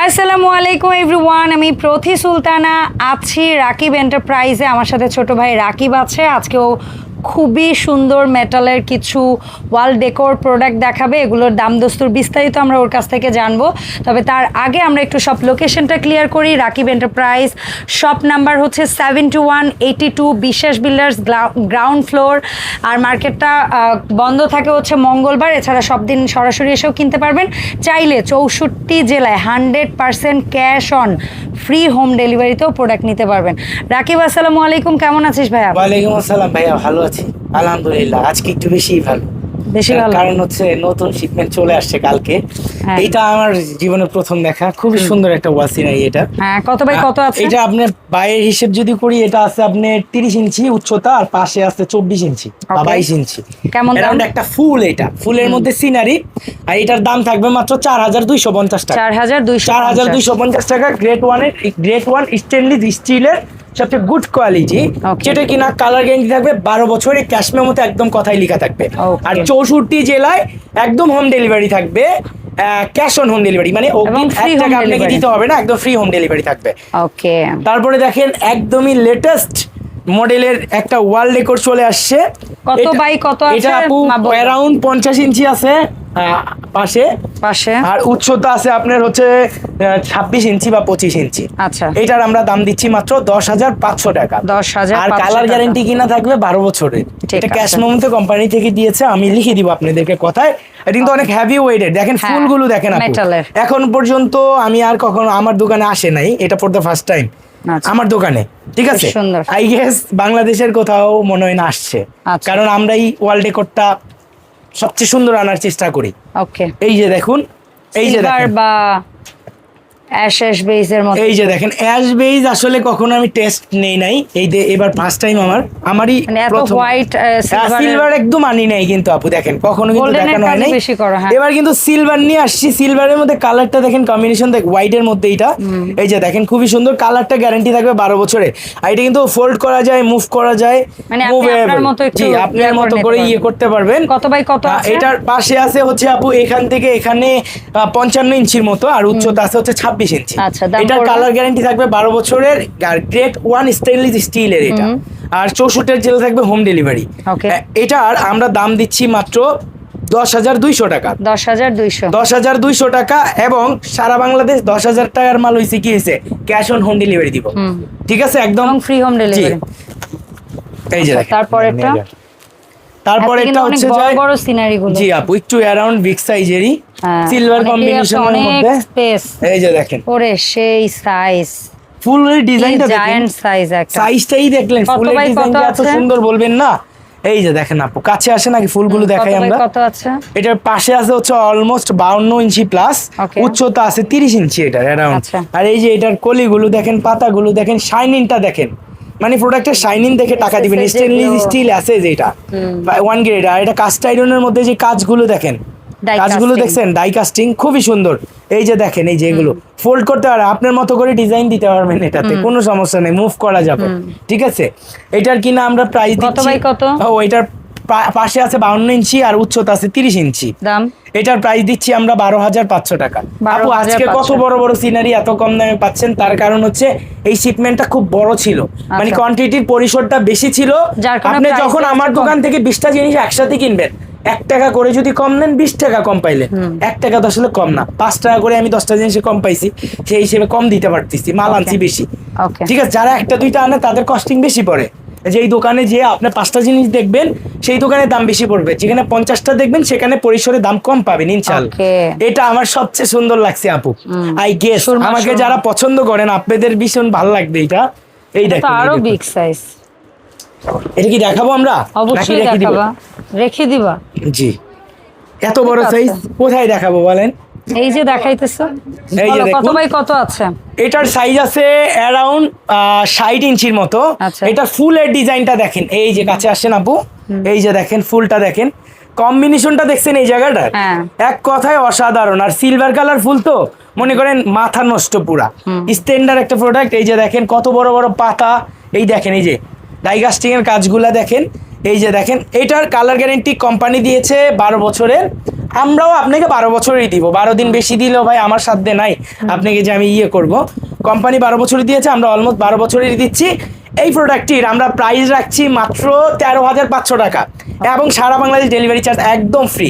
আসসালামু আলাইকুম এভরিওয়ান, আমি প্রথি সুলতানা। আছি রাকিব এন্টারপ্রাইজে। আমার সাথে ছোট ভাই রাকিব আছে। আজকেও খুবই সুন্দর মেটালের কিছু ওয়াল ডেকোর প্রোডাক্ট দেখাবে। এগুলোর দাম দস্তুর বিস্তারিত আমরা ওর কাছ থেকে জানব। তবে তার আগে আমরা একটু সব লোকেশনটা ক্লিয়ার করি। রাকিব এন্টারপ্রাইজ শপ নাম্বার হচ্ছে seven two one eighty two Biswas builders ground floor আর মার্কেটটা বন্ধ থাকে হচ্ছে মঙ্গলবার। এছাড়া সব দিন সরাসরি এসেও কিনতে পারবেন। চাইলে চৌষট্টি জেলায় hundred percent cash on free home ডেলিভারিতেও product নিতে পারবেন। রাকিব, আসসালামু আলাইকুম, কেমন আছিস ভাইয়া? ওয়ালাইকুম আসসালাম ভাইয়া, ভালো আছি। আলহামদুলিল্লাহ, আজকে একটু বেশি ভালো। বেশি ভালো কারণ হচ্ছে নতুন শিপমেন্ট চলে আসছে কালকে। হ্যাঁ। এটা আমার জীবনের প্রথম দেখা। খুবই সুন্দর একটা ওয়াসিনাই এটা। হ্যাঁ কত বাই কত আছে? এটা আপনার বাইরের হিসেব যদি করি এটা আছে আপনার তিরিশ ইঞ্চি উচ্চতা আর পাশে আছে চব্বিশ ইঞ্চি বা Okay. বাইশ ইঞ্চি। কেমন দাম? একটা ফুল এটা। ফুলের মধ্যে সিনারি। আর এটার দাম থাকবে মাত্র চার হাজার দুইশো পঞ্চাশ টাকা। চার হাজার দুইশো চার হাজার দুইশো পঞ্চাশ টাকা গ্রেট ওয়ানের গ্রেট ওয়ান স্টেনলেস স্টিলের সবচেয়ে গুড কোয়ালিটি যেটা কিনা কালার গ্যারেন্টি থাকবে বারো বছরের ক্যাশ মেমোতে একদম কথাই লেখা থাকবে। আর চৌষট্টি জেলায় একদম হোম ডেলিভারি থাকবে ক্যাশ অন হোম ডেলিভারি মানে এক টাকা আপনাকে দিতে হবে না একদম ফ্রি হোম ডেলিভারি থাকবে। ওকে তারপরে দেখেন একদমই লেটেস্ট মডেলের একটা ওয়াল ডেকোর চলে আসছে। কত বাই কত আছে? এটা আপু অ্যারাউন্ড পঞ্চাশ ইঞ্চি আছে। পাশে। পাশে। আর উচ্চতা আছে আপনার হচ্ছে ছাব্বিশ ইঞ্চি বা পঁচিশ ইঞ্চি। আচ্ছা। এটার আমরা দাম দিচ্ছি মাত্র দশ হাজার পাঁচশো টাকা। দশ হাজার আর কালার গ্যারেন্টি কিনা থাকবে বারো বছরের। এটা। ক্যাশ মোমেন্টে কোম্পানি থেকে দিয়েছে আমি লিখে দিব আপনাদেরকে কথায়। এটা কিন্তু অনেক হ্যাভি ওয়েটেড দেখেন হ্যাঁ, ফুলগুলো দেখেন এখন পর্যন্ত আমি আর কখনো আমার দোকানে আসে নাই। এটা পর দ্য ফার্স্ট টাইম। আমার দোকানে। ঠিক আছে? আই গেস বাংলাদেশের কোথাও মনে হয় না আসছে। আচ্ছা। কারণ আমরা এই ওয়ার্ল্ড রেকর্ডটা সবচেয়ে সুন্দর আনার চেষ্টা করি। ওকে এই যে দেখুন এই যে বা অ্যাশ অ্যাশ বেইজের মতো। এই যে দেখেন অ্যাশ আসলে কখনো আমি টেস্ট নেই নাই। এই যে এবার ফার্স্ট টাইম আমার। আমারই মানে প্রথম। হোয়াইট সিলভার সিলভার একদম আনি নাই কিন্তু আপু দেখেন কখনো কিন্তু দেখানো হয় নাই বেশি করো, হ্যাঁ। এবার কিন্তু সিলভার নিয়ে আসছি। সিলভারের মধ্যে কালারটা দেখেন কম্বিনেশন দেখ হোয়াইট এর মধ্যে এটা এই যে দেখেন খুবই সুন্দর কালারটা গ্যারান্টি থাকবে বারো বছরে। আর এটা কিন্তু ফোল্ড করা যায় মুভ করা যায় মানে। আপনার মতো একটু আপনার করে মতো করে ইয়ে করতে পারবেন। কত বাই কত আছে? এটার পাশে আছে হচ্ছে আপু এখান থেকে এখানে পঞ্চান্ন ইঞ্চির মতো আর উচ্চতা আছে হচ্ছে ছাব্বিশ ইঞ্চি আচ্ছা, এটার কালার গ্যারান্টি থাকবে বারো বছরের গ্রেট ওয়ান স্টেনলেস স্টিলের এটা। আর চৌষট্টির জেল থাকবে হোম ডেলিভারি এটার আমরা দাম দিচ্ছি মাত্র দশ হাজার দুইশো টাকা। দশ হাজার দুইশো। দশ হাজার দুইশো টাকা এবং সারা বাংলাদেশ দশ হাজার টাকার মাল হয়েছে কি হয়েছে ক্যাশ অন হোম ডেলিভারি দিব। ঠিক আছে একদম। এই যে আচ্ছা, দেখেন। তারপরেরটা? তারপরে একটা কিন্তু অনেক হচ্ছে বড় বড় সিনারি গুলো জি আপু একটু অ্যারাউন্ড বিগ সাইজেরই সিলভার অনেকেরই কম্বিনেশনের মধ্যে। স্পেস এই যে দেখেন। ওরে সেই সাইজ ফুল ডিজাইনটা দেখেন। জায়ান্ট সাইজ একটা। সাইজটাই দেখলেন ফুলের ডিজাইনটা এত সুন্দর বলবেন না। এই যে দেখেন আপু কাছে আসে নাকি ফুলগুলো দেখাই আমরা? কত আছে? এটার পাশে আছে হচ্ছে অলমোস্ট বাউন্ন ইঞ্চি প্লাস উচ্চতা আছে তিরিশ ইঞ্চি এটার অ্যারাউন্ড আচ্ছা। আর এই যে এটার কলিগুলো দেখেন পাতাগুলো দেখেন শাইনিংটা দেখেন। মানে প্রোডাক্টের শাইনিং দেখে টাকা দিবেন স্টেনলেস স্টিল আছে যেটা ওয়ান গ্রেড আর এটা কাস্ট আয়রনের মধ্যে যে কাজগুলো দেখেন কাজগুলো দেখছেন? ডাই কাস্টিং খুবই সুন্দর। এই যে দেখেন এই যেগুলো ফোল্ড করতে পারে আপনার মতো করে ডিজাইন দিতে পারবেন এটাতে কোনো সমস্যা নেই মুভ করা যাবে। ঠিক আছে? এটার কিনা আমরা প্রাইস দিচ্ছি কত? ও এটার পাশে আছে বাউন্ন ইঞ্চি আর উচ্চতা আছে তিরিশ ইঞ্চি। দাম? এটার প্রাইস দিচ্ছি আমরা বারো হাজার পাঁচশো টাকা। আপু আজকে কত বড় বড় সিনারি এত কম দামে পাচ্ছেন? তার কারণ হচ্ছে এই শিপমেন্টটা খুব বড় ছিল। মানে আচ্ছা। কোয়ান্টিটির পরিসরটা বেশি ছিল। আপনি যখন আমার দোকান থেকে বিশটা জিনিস একসাথে কিনবেন এক টাকা করে যদি কম নেন বিশ টাকা কম পাইলেন। এক টাকা তো আসলে কম না। পাঁচ টাকা করে আমি দশটা জিনিসে কম পাইছি সেই হিসেবে কম দিতে পারতেছি মাল. আনছি বেশি। ঠিক আছে যারা একটা দুইটা আনে তাদের কস্টিং বেশি পড়ে। যেই দোকানে যে আপনার পাঁচটা জিনিস দেখবেন সেই দোকানে দাম বেশি পড়বে। যেখানে পঞ্চাশটা দেখবেন সেখানে পরিসরে দাম কম পাবেন ইনশাল এটা আমার সবচেয়ে সুন্দর লাগছে আপু। আই গেস আমাকে যারা পছন্দ করেন আপনাদের ভীষণ ভালো লাগবে এটা এই এই আরও বিগ সাইজ এটা কি দেখাবো আমরা? অবশ্যই দেখাবা। রেখে দিবা। জি। এত বড় সাইজ কোথায় দেখাবো বলেন? এই যে দেখাইতেছো এই যে কত বাই কত আছে? এটার সাইজ আছে অ্যারাউন্ড ষাট ইঞ্চির মতো। আচ্ছা। এটা ফুলের ডিজাইনটা দেখেন। এই যে কাছে আসেন আপু। এই যে দেখেন ফুলটা দেখেন। কম্বিনেশনটা দেখছেন এই জায়গাটার? হ্যাঁ। এক কথায় অসাধারণ। আর সিলভার কালার ফুল তো মনে করেন মাথা নষ্ট পুরা। স্ট্যান্ডার্ড একটা প্রোডাক্ট এই যে দেখেন কত বড় বড় পাতা। এই দেখেন এই যে ডাইগাস্টিং এর কাজগুলা দেখেন। এই যে দেখেন এটার কালার গ্যারেন্টি কোম্পানি দিয়েছে বারো বছরের। আমরাও আপনাকে বারো বছরই দিব। বারো দিন বেশি দিলেও ভাই আমার সাধ্যে নাই। আপনাকে যে আমি ইয়ে করব। কোম্পানি বারো বছরই দিয়েছে আমরা অলমোস্ট বারো বছরই দিচ্ছি। এই প্রোডাক্টটির আমরা প্রাইস রাখছি মাত্র তেরো হাজার পাঁচশো টাকা। এবং সারা বাংলাদেশ ডেলিভারি চার্জ একদম ফ্রি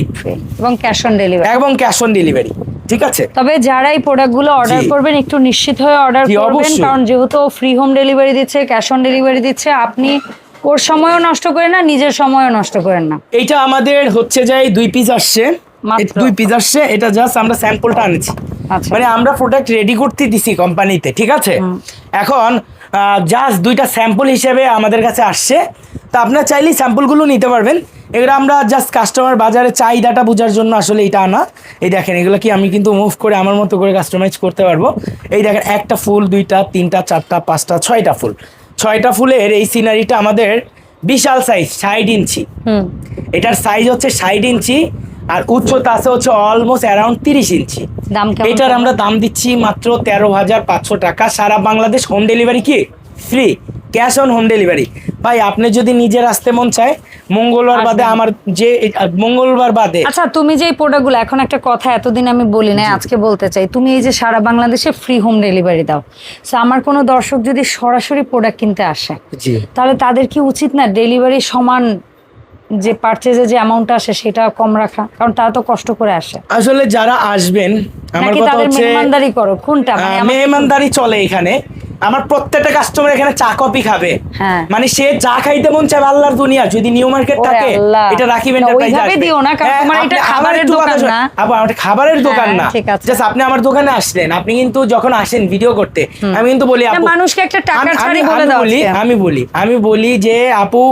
এবং ক্যাশ অন ডেলিভারি এবং ক্যাশ অন ডেলিভারি ঠিক আছে? তবে যারা এই প্রোডাক্টগুলো অর্ডার করবেন একটু নিশ্চিত হয়ে অর্ডার করবেন। কারণ যেহেতু ফ্রি হোম ডেলিভারি দিচ্ছে ক্যাশ অন ডেলিভারি দিচ্ছে আপনি ওর সময়ও নষ্ট করেন না নিজের সময়ও নষ্ট করেন না। এইটা আমাদের হচ্ছে যে দুই পিস আসছে। দুই পিস আসছে এটা জাস্ট আমরা স্যাম্পলটা আনেছি। আচ্ছা। মানে আমরা প্রোডাক্ট রেডি করতে দিছি কোম্পানিতে ঠিক আছে? এখন জাস্ট দুইটা স্যাম্পল হিসেবে আমাদের কাছে আসছে। তো আপনারা চাইলেই স্যাম্পলগুলো নিতে পারবেন। এগুলো আমরা জাস্ট কাস্টমার বাজারে চাহিদাটা বোঝার জন্য আসলে এটা আনা। এই দেখেন এগুলো কি আমি কিন্তু মুভ করে আমার মতো করে কাস্টমাইজ করতে পারব। এই দেখেন একটা ফুল দুইটা তিনটা চারটা পাঁচটা ছয়টা ফুল। ছয়টা ফুলের এই সিনারিটা আমাদের বিশাল সাইজ ষাট ইঞ্চি। হুম। এটার সাইজ হচ্ছে ষাট ইঞ্চি। আর উচ্চতা আছে হচ্ছে অলমোস্ট অ্যারাউন্ড তিরিশ ইঞ্চি এটার আমরা দাম দিচ্ছি মাত্র তেরো হাজার পাঁচশো টাকা। সারা বাংলাদেশ হোম ডেলিভারি কি? Free cash on home delivery ভাই আপনি যদি নিজের আসতে মন চায় মঙ্গলবার বাদে আমার যে মঙ্গলবার বাদে। আচ্ছা তুমি যে এই প্রোডাক্টগুলো এখন একটা কথা এতদিন আমি বলি না আজকে বলতে চাই। তুমি এই যে সারা বাংলাদেশে ফ্রি হোম ডেলিভারি দাও। সো আমার কোনো দর্শক যদি সরাসরি প্রোডাক্ট কিনতে আসে তাহলে তাদের কি উচিত না ডেলিভারি সমান যে পারচেজে যে অ্যামাউন্টটা আসে সেটা কম রাখা কারণ তারা তো কষ্ট করে আসে। আসলে যারা আসবেন আমার কথা হচ্ছে মেহমানদারি করো কোনটা? মানে মেহমানদারি চলে এখানে। আমার প্রত্যেকটা কাস্টমার এখানে চা কফি খাবে। হ্যাঁ। মানে সে চা খাইতে মন চায় আল্লাহর দুনিয়া। যদি নিউ মার্কেট থাকে এটা রাখিবেন না, ওইভাবে দিও না, কারণ হ্যাঁ, তোমার এটা খাবারের দোকান না। আপু আমার খাবারের দোকান হ্যাঁ, না জাস্ট আপনি আমার দোকানে আসলেন আপনি কিন্তু যখন আসেন ভিডিও করতে আমি কিন্তু বলি আপু মানুষকে একটা টাকার আমি- বলে দাও আমি বলি আমি বলি যে আপু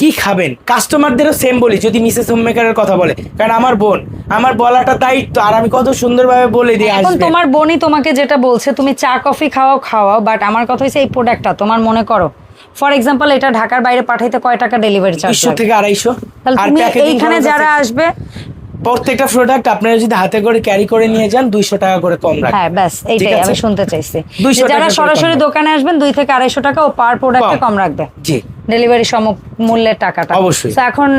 কি খাবেন? কাস্টমারদেরও সেম বলি যদি মিসেস হোম মেকারের কথা বলে। কারণ আমার বোন আমার বলাটা দায়িত্ব আর আমি কত সুন্দরভাবে বলে দিই এখন তোমার বোনই তোমাকে যেটা বলছে তুমি চা কফি খাওয়াও খাওয়াও বাট আমার কথা হচ্ছে এই প্রোডাক্টটা তোমার মনে করো? ফর এক্সাম্পল এটা ঢাকার বাইরে পাঠাইতে কয় টাকা ডেলিভারি চার্জ থেকে আড়াইশো। তুমি এইখানে যারা আসবে প্রত্যেকটা প্রোডাক্ট আপনারা যদি হাতে করে ক্যারি করে নিয়ে যান দুইশো টাকা করে কম রাখেন হ্যাঁ ব্যাস এইটাই আমি শুনতে চাইছি। যারা সরাসরি দোকানে আসবেন দুই থেকে আড়াইশো টাকা ও পার প্রোডাক্টে কম। রাখবে। জি। ডেলিভারি সম মূল্যের টাকাটা। অবশ্যই। এখন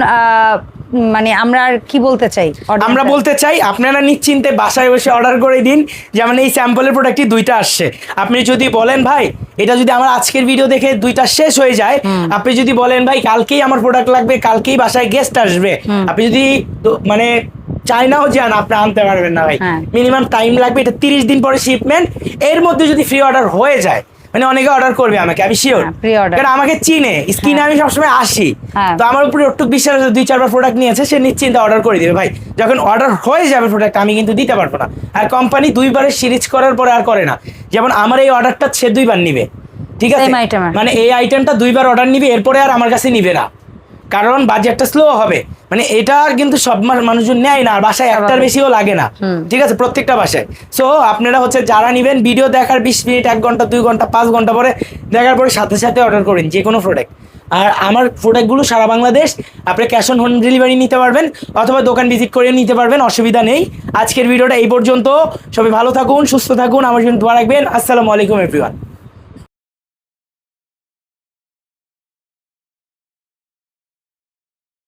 মানে আমরা আর কি বলতে চাই? আমরা বলতে চাই আপনারা নিশ্চিন্তে বাসায় বসে অর্ডার করে দিন যেমন এই স্যাম্পলের প্রোডাক্টটি দুইটা আসছে। আপনি যদি বলেন ভাই এটা যদি আমার আজকের ভিডিও দেখে দুইটা শেষ হয়ে যায় আপনি যদি বলেন ভাই কালকেই আমার প্রোডাক্ট লাগবে কালকেই বাসায় গেস্ট আসবে। আপনি যদি মানে চাইনাও যান আপনি আনতে পারবেন না ভাই। হ্যাঁ। মিনিমাম টাইম লাগবে এটা তিরিশ দিন পরে শিপমেন্ট এর মধ্যে যদি ফ্রি অর্ডার হয়ে যায় মানে অনেকে অর্ডার করবে আমাকে আমি শিওর হ্যাঁ, কারণ আমাকে চিনে স্কিনে আমি সবসময় আসি। হ্যাঁ। তো আমার উপরে একটু বিশ্বাস আছে, দুই চারবার প্রোডাক্ট নিয়েছে সে নিশ্চিন্তে অর্ডার করে দিবে। ভাই যখন অর্ডার হয়ে যাবে প্রোডাক্ট আমি কিন্তু দিতে পারব না। আর কোম্পানি দুইবারের সিরিজ করার পরে আর করে না। যেমন আমার এই অর্ডারটা সে দুইবার নিবে। ঠিক আছে। মানে এই আইটেমটা দুইবার অর্ডার নিবে এরপরে আর আমার কাছে নিবে না। কারণ বাজেটটা স্লো হবে। মানে এটা আর কিন্তু সব মানুষজন নেয় না আর বাসায় একটার। বেশিও লাগে না। ঠিক আছে? প্রত্যেকটা বাসায়। সো আপনারা হচ্ছে যারা নিবেন ভিডিও দেখার বিশ মিনিট এক ঘণ্টা দুই ঘণ্টা পাঁচ ঘণ্টা পরে দেখার পরে সাথে সাথে অর্ডার করেন যে কোনো প্রোডাক্ট আর আমার প্রোডাক্টগুলো সারা বাংলাদেশ আপনি ক্যাশ অন হোম ডেলিভারি নিতে পারবেন অথবা দোকান ভিজিট করে নিতে পারবেন অসুবিধা নেই। আজকের ভিডিওটা এই পর্যন্ত। সবাই ভালো থাকুন সুস্থ থাকুন আমার জন্য দোয়া রাখবেন। আসসালামু আলাইকুম এভরিওয়ান